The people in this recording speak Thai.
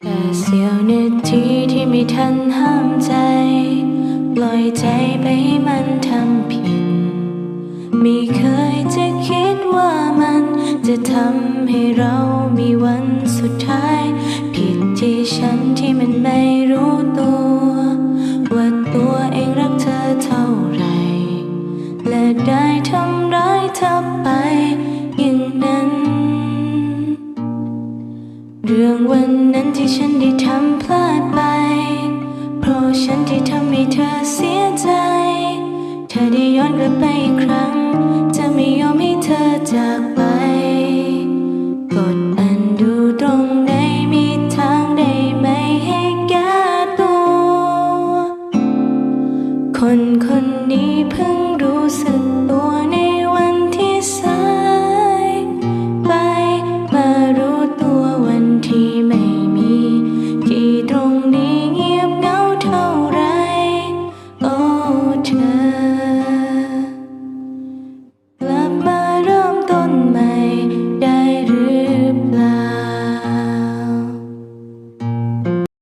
แค่เสี้ยวนาทีที่ไม่ทันห้ามใจ ปล่อยใจไปให้มันทำผิด ไม่เคยจะคิดว่ามันจะทำให้เรามีวันสุดท้าย ผิดที่ฉันที่มันไม่รู้ตัว ว่าตัวเองรักเธอเท่าไหร่ และได้ทำร้ายเธอไปอย่างนั้น เรื่องวันนั้น ที่ฉันได้ทำพลาดไป เพราะฉันที่ทำให้เธอเสียใจ เธอได้ย้อนกลับไปอีกครั้ง จะไม่ยอมให้เธอจากไป กดอันดูตรงไหนมีทางได้ไหมให้แก้ตัว คนคนนี้เพิ่งรู้สึกตัว